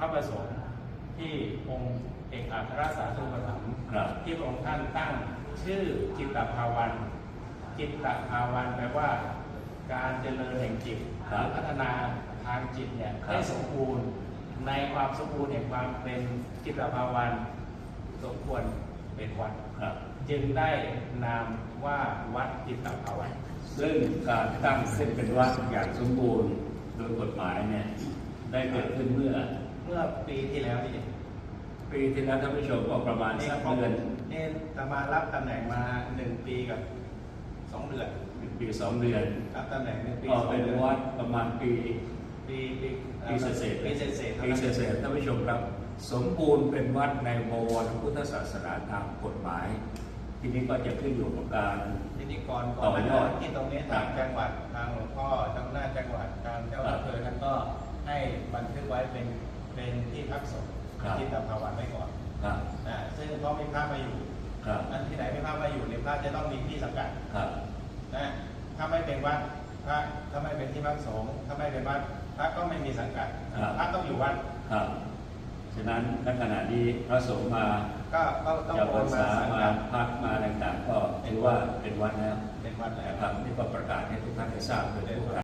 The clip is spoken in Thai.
พระประสงค์ที่องค์เอกอัครสาธุปถัมภ์ครับที่พระองค์ท่านตั้งชื่อจิตตภาวันจิตตภาวันแปลว่า การเจริญแห่งจิตครับพัฒนาทางจิตเนี่ยครับให้สมบูรณ์ในความสมบูรณ์แห่งความเป็นจิตตภาวันสมควรเป็นวัดครับจึงได้นามว่าวัดจิตตภาวันซึ่งการตั้งขึ้นเป็นวัดอย่างสมบูรณ์โดยกฎหมายเนี่ยได้เกิดขึ้นเมื่อเมื่อปีที่แล้วนี่ปีที่แล้วท่านผู้ชมก็ประมาณสักเดือนนี่ตมารับตำแหน่งมาหนึ่งปีกับสองเดือนหนึ่งปีสองเดือนรับตำแหน่งหนึ่งปีก็สองเป็นเดือนวัดประมาณปีปีปีปีเศษๆปีเศษเศษปีเศษๆท่านผู้ชมครับ สมบูรณ์เป็นวัดในบวรพุทธศาสนาตามกฎหมาย ทีนี้ก็จะขึ้นอยู่กับการทีนี้ก่อนก่ต่อนอยอดที่ตรงนี้ครัทาบงจังหวัดทางหลวงพ่อเจ้าหน้าจังหวัดทางเจ้าครับอำเภอท่านก็ให้บันทึกไว้เป็น เป็นที่พักสงฆ์ครับจิตตภาวันไว้ก่อนครับอ่าซึ่งเพราะมีพระมาอยู่ครับ อันที่ไหนไม่พระมาอยู่เนี่ยพระจะต้องมีที่สังกัดครับ นะถ้าไม่เป็นวัดพระถ้าไม่เป็นที่พักสงฆ์ถ้าไม่เป็นวัดพระก็ไม่มีสังกัดครับ พระต้องอยู่วัดครับ ฉะนั้นณขณะนี้พระสงฆ์มาก็ก็ต้องจะโอพรนรมาษาสังมากัดพักมาต่างๆ ก็ถือว่าเป็นวัดแล้วเป็นวัดแล้ว นะครับนี่ก็ประกาศให้ทุกท่านได้ทราบโดยทั่วกัน